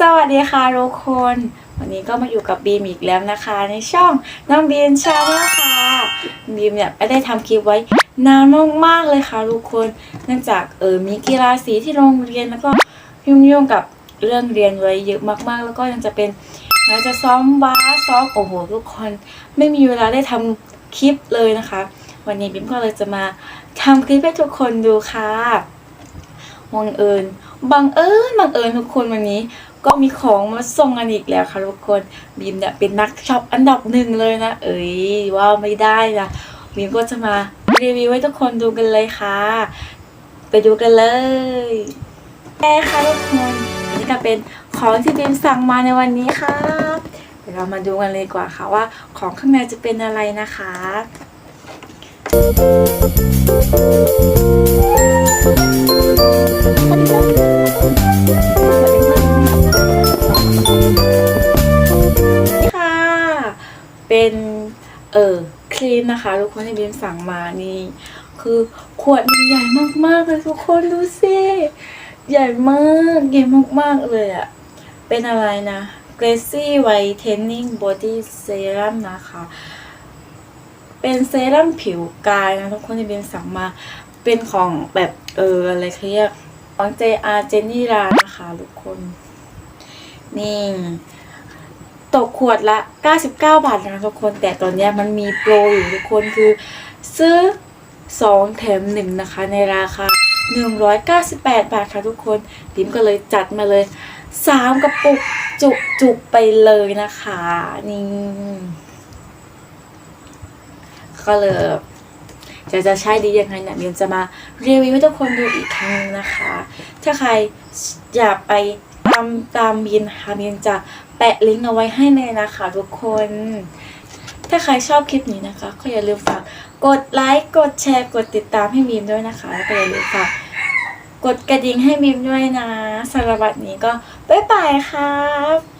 สวัสดีค่ะทุกคน วันนี้ก็มาอยู่กับบีมอีกแล้วนะคะ ในช่องน้องบีมชาแนลค่ะบีมเนี่ยไม่ได้ทำคลิปไว้นานมากๆเลยค่ะทุกคนเนื่องจากเออมีกีฬาสีที่โรงเรียนแล้วก็ยุ่งๆกับเรื่องเรียนไว้เยอะมากๆ แล้วก็ยังจะเป็นเราจะซ้อมบาสซ้อมโอ้โหทุกคน ไม่มีเวลาได้ทำคลิปเลยนะคะ วันนี้บิมก็เลยจะมาทำคลิปให้ทุกคนดูค่ะบังเอิญ บังเอิญบังเอิญทุกคนวันนี้ ก็มีของมาส่งกันอีกแล้วค่ะทุกคนบีมเนี่ยเป็นนักช็อปอันดับหนึ่งเลยนะ เอ้ยว่าไม่ได้นะบีมก็จะมารีวิวให้ทุกคนดูกันเลยค่ะ ไปดูกันเลยแม่ค่ะทุกคนนนี้ก็เป็นของที่บีมสั่งมาในวันนี้ค่ะเดี๋ยวเรามาดูกันเลยกว่าค่ะว่าของข้างในจะเป็นอะไรนะคะค่ะ เป็นเออครีมนะคะทุกคนที่บีมสั่งมานี่คือขวดมันใหญ่มากๆเลยทุกคนดูสิใหญ่มากใหญ่มากๆเลยอะเป็นอะไรนะ Gracie Whitening Body Serum นะคะ เป็นเซรั่มผิวกายนะทุกคนที่บีมสั่งมา เป็นของแบบเอออะไรเรียกของ JR Jenny r a นะคะทุกคน นี่ ตกขวดละ 99 บาทนะทุกคน แต่ตอนนี้มันมีโปรอยู่ทุกคนคือ ซื้อ 2 แถม 1 นะคะ ในราคา 198 บาทค่ะทุกคนพิมก็เลยจัดมาเลย 3 กระปุกจุกจุกไปเลยนะคะนี่ก็เลยจะจะใช้ดียังไงเนี่ยบิมจะมารีวิวให้ทุกคนดูอีกครั้งนะคะ ถ้าใครอยากไปามตามบินค่ะบินจะแปะลิงก์เอาไว้ให้เลยนะคะทุกคน ถ้าใครชอบคลิปนี้นะคะ ก็อย่าลืมฝากกดไลค์กดแชร์กดติดตามให้บีมด้วยนะคะแล้วก็อย่าลืมฝากกดกระดิ่งให้บีมด้วยนะสำหรับวันนี้ก็บ๊ายบายครับ